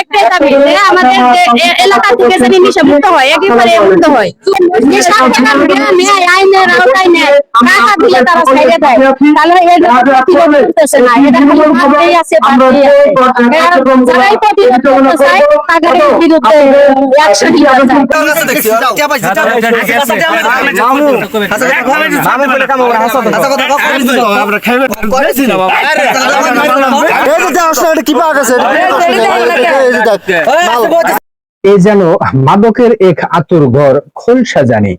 একটাই দাবি যে আমাদের এলাকা থেকে যেন নেশা মুক্ত হয় একেবারে মুক্ত হয়। নেশা নেয় আইনের আওতায় নেয় টাকা দিলে তারা ছেড়ে দেয় তাহলে এর প্রতিরোধ করতেছে না? এটা খালি ভাবতেই আছে ভাবতেই আছে। এরা যারাই প্রতিরোধ করতে চায় তাদের বিরুদ্ধে অ্যাকশন নিতে চায়। এ যেন মাদকের এক আতুর ঘর খোলসা জানি।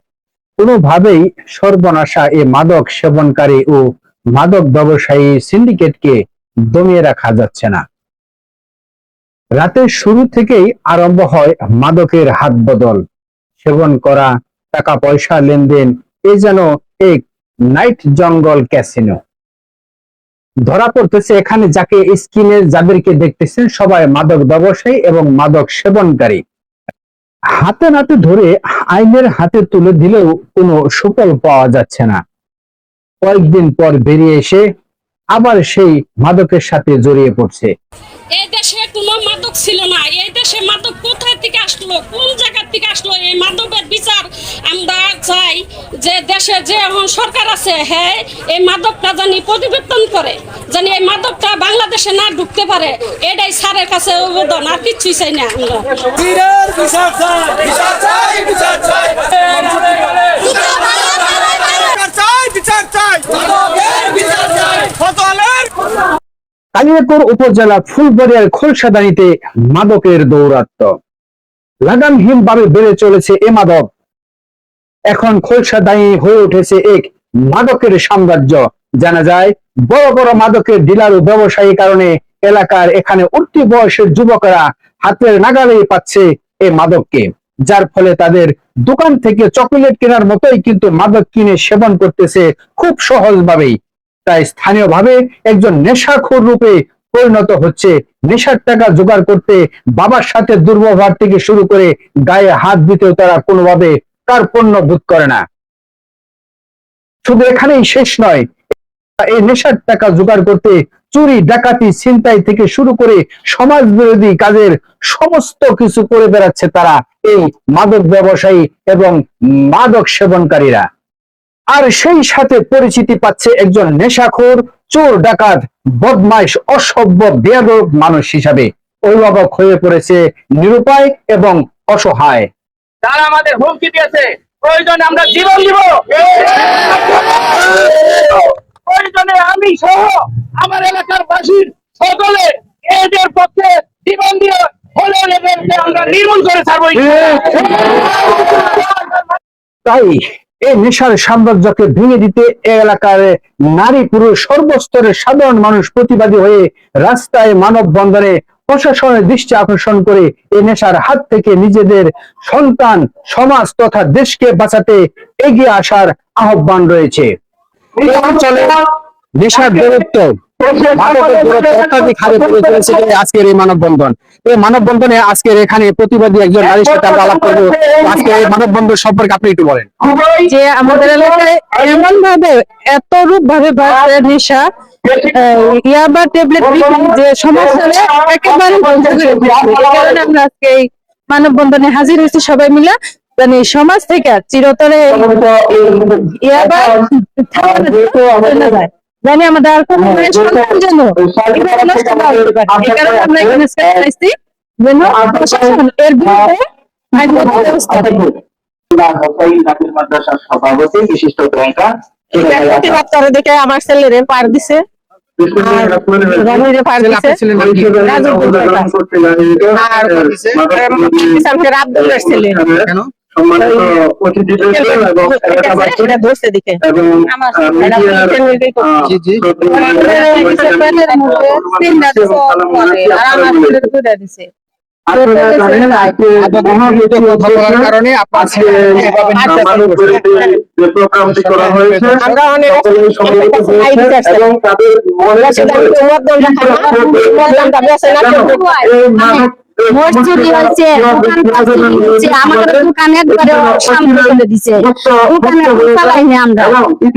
কোনোভাবেই সর্বনাশা এ মাদক সেবনকারী ও মাদক ব্যবসায়ী সিন্ডিকেটকে দমিয়ে রাখা যাচ্ছে না। রাতের শুরু থেকেই আরম্ভ হয় মাদকের হাত বদল। সেবন করা টাকা পয়সা লেনদেন এ যেন এক নাইট জঙ্গল ক্যাসিনো। ধরা পড়তেছে, এখানে যাকে স্ক্রিনে যাদেরকে দেখতেছেন, সবাই মাদক ব্যবসায়ী এবং মাদক সেবনকারী। হাতে নাতে ধরে আইনের হাতে তুলে দিলেও কোনো সুফল পাওয়া যাচ্ছে না। কয়েকদিন পর বেরিয়ে এসে আবার সেই মাদকের সাথে জড়িয়ে পড়ছে। এই দেশে কোনো মাদক ছিল না। এই দেশে মাদক কোথায় থেকে আসলো? কোন জায়গা থেকে আসলো এই মাদকের বিচার? যে দেশে যে এখন সরকার আছে হ্যাঁ এই মাদকটা জানি পরিবর্তন করে জানি এই মাদকটা বাংলাদেশে না ঢুকতে পারে এটাই স্যারের কাছে আবেদন আর কিছুই চাই না আমরা। বীরের বিচার চাই। বিচার চাই বিচার চাই। বিচার চাই বিচার চাই। মাদকের বিচার চাই ফতোয়ালের কালিয়াকৈর উপজেলা ফুলবাড়িয়ার খোলসাদানিতে মাদকের দৌরাত্ম লাগামহীন ভাবে বেড়ে চলেছে এ মাদক। এখন খোলসা দায়ী হয়ে উঠেছে এক মাদকের সাম্রাজ্য। জানা যায়, বড় বড় মাদকের ডিলার ও ব্যবসায়ী কারণে এলাকার এখানে উঠতি বয়সের যুবকেরা হাতের নাগালেই পাচ্ছে এই মাদককে। যার ফলে তাদের দোকান থেকে চকোলেট কেনার মতোই কিন্তু মাদক কিনে সেবন করতেছে খুব সহজভাবেই। তাই স্থানীয়ভাবে একজন নেশাখোর রূপে পরিণত হচ্ছে। নেশার টাকা জোগাড় করতে বাবার সাথে দুর্ব্যবহার থেকে শুরু করে গায়ে হাত দিতেও তারা কোনোভাবে কার্পণ্য বোধ করে না। শুধু এখানেই শেষ নয়, এই নেশার টাকা জোগাড় করতে চুরি, ডাকাতি, ছিনতাই থেকে শুরু করে সমাজ বিরোধী কাজের সমস্ত কিছু করে বেড়াচ্ছে তারা এই মাদক ব্যবসায়ী এবং মাদক সেবনকারীরা। আর সেই সাথে পরিচিতি পাচ্ছে একজন নেশাখোর, চোর, ডাকাত, বদমাইশ, অসভ্য, বেয়াদব মানুষ হিসাবে। অভিভাবক হয়ে পড়েছে নিরুপায় এবং অসহায়। তারা আমাদের হুমকি দিয়েছে। প্রয়োজনে আমরা জীবন দিব। প্রয়োজনে আমি সহ আমার এলাকার বাসীর সকলে এদের পক্ষে জীবন দিয়ে আমরা নির্মূল করে তাই এই নেশার সাম্রাজ্যকে ভেঙে দিতে এলাকার নারী পুরুষ সর্বস্তরের সাধারণ মানুষ প্রতিবাদী হয়ে রাস্তায় মানব মানববন্ধনে প্রশাসনের দৃষ্টি আকর্ষণ করে এই নেশার হাত থেকে নিজেদের সন্তান, সমাজ তথা দেশকে বাঁচাতে এগিয়ে আসার আহ্বান রয়েছে। আজকের এখানে প্রতিবাদী একজন মানববন্ধন সম্পর্কে আপনি একটু বলেন। আমাদের এলাকায় এমন ভাবে এত রূপ ভাবে নেশা ইয়াবা ট্যাবলেট যে সমাজে একেবারে বন্ধ করে দিয়েছে। এই আমরা আজকে এই মানববন্ধনে হাজির হয়েছি সবাই মিলে। জানি সমাজ থেকে চিরতরে ইয়াবা জানি আমাদের আর কোনো মানে সন্তান যেন নষ্ট না হতে পারে। এই কারণে আমরা এখানে চাইছি যেন প্রশাসন এর বিরুদ্ধে আইনগত ব্যবস্থা সভাপতি বিশিষ্ট গ্রাহিকা দেখে আমার ছেলেরে পার দিছে। রাত সম্মানিত অতিথিবৃন্দ এবং এবং করা হয়েছে মনে আমাদের দোকান একবারে সামনে করে দিছে দোকানে চালাই না আমরা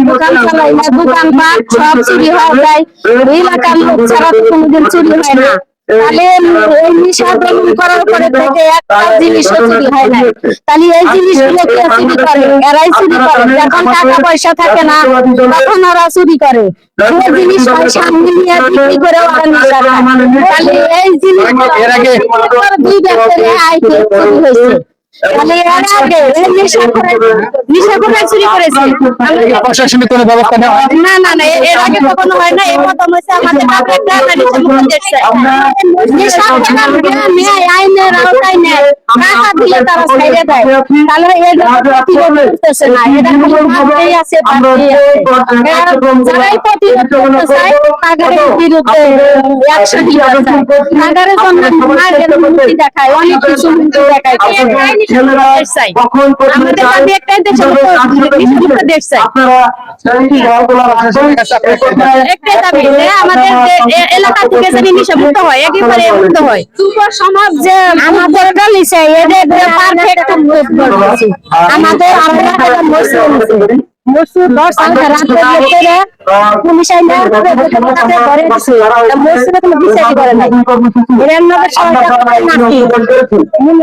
দোকান চালাই না দোকান পাট সব চুরি হয়ে যায় এলাকার লোক ছাড়া তো কোনোদিন চুরি হয় না তাহলে এই নিশা দমন করার পরে থেকে একটা জিনিসও চুরি হয় নাই। তাহলে এই জিনিসগুলো কে চুরি করে? এরাই চুরি করে। যখন টাকা পয়সা থাকে না তখন ওরা চুরি করে। যে জিনিস হয় সামনে নিয়ে বিক্রি করে ওরা নেশা খায় তাহলে এই জিনিস দুই বছরে আইতে চুরি হয়েছে। তাহলে এর আগে এই নেশা করে নেশা করে চুরি করেছে আমরা- প্রশাসনিক কোনো ব্যবস্থা নেওয়া না না না এর- এর আগে কখনো হয় না এই প্রথম হয়েছে আমাদের বাপেরটা না নিচে মুখে দেখছে নেশা খেলার ন্যায় আইনের আওতায় নেয় টাকা দিলে তারা ছাইড়ে দেয় তাহলে এর করতেছে না এটা খালি আছে ভাবতেই আছে এরা যারাই প্রতিরোধ করতে চায় তাদের বিরুদ্ধে অ্যাকশন নিতে চায় তাদের জন্য দেখায় অনেক কিছু দেখায় আমাদের দাবি একটাই দেশের দেশ চাই। একটাই দাবি যে আমাদের এলাকা থেকে যেন হয় একেবারে মুক্ত হয়। সমাজ যে আমাদের লিছে এদের পারফেক্ট আমাদের আমরা মুসলিম দশ পুলিশ আইনা ঘরে দিছে কোনো বিচারই করে নাই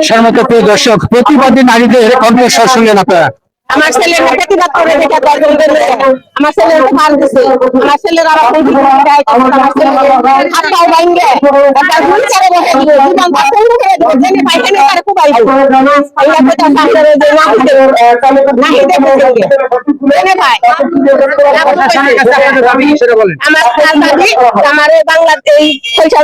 সম্মানিত প্রিয় দর্শক প্রতিবাদী নারীদের কণ্ঠস্বর শুনলেন আপনারা। আমার ছেলে প্রতিবাদ করে দেখা দরকার করে আমার দিছে আমার ছেলের আবার কোন দিকে যায় তখন আমার ছেলে হাত পাও ভাঙ্গে একটা বসে করে জেনে পাইখানে তার খুব আইবো কথা সামনে যে না হইতে না হইতে জেনে ভাই আমার তার দাবি আমার এই বাংলা এই পয়সা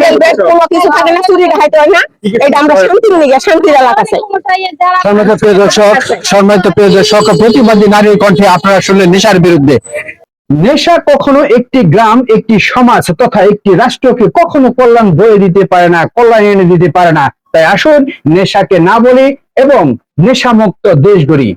বেলবেট কোনো কিছু থাকে না চুরি দেখাইতে হয় না এটা আমরা শান্তির নিগে শান্তির এলাকা চাই সম্মানিত প্রিয় দর্শক, সম্মানিত প্রিয় দর্শক নারীর কণ্ঠে আপনারা শুনলেন নেশার বিরুদ্ধে। নেশা কখনো একটি গ্রাম, একটি সমাজ তথা একটি রাষ্ট্রকে কখনো কল্যাণ বয়ে দিতে পারে না, কল্যাণ এনে দিতে পারে না। তাই আসুন নেশাকে না বলি এবং নেশামুক্ত দেশ গড়ি।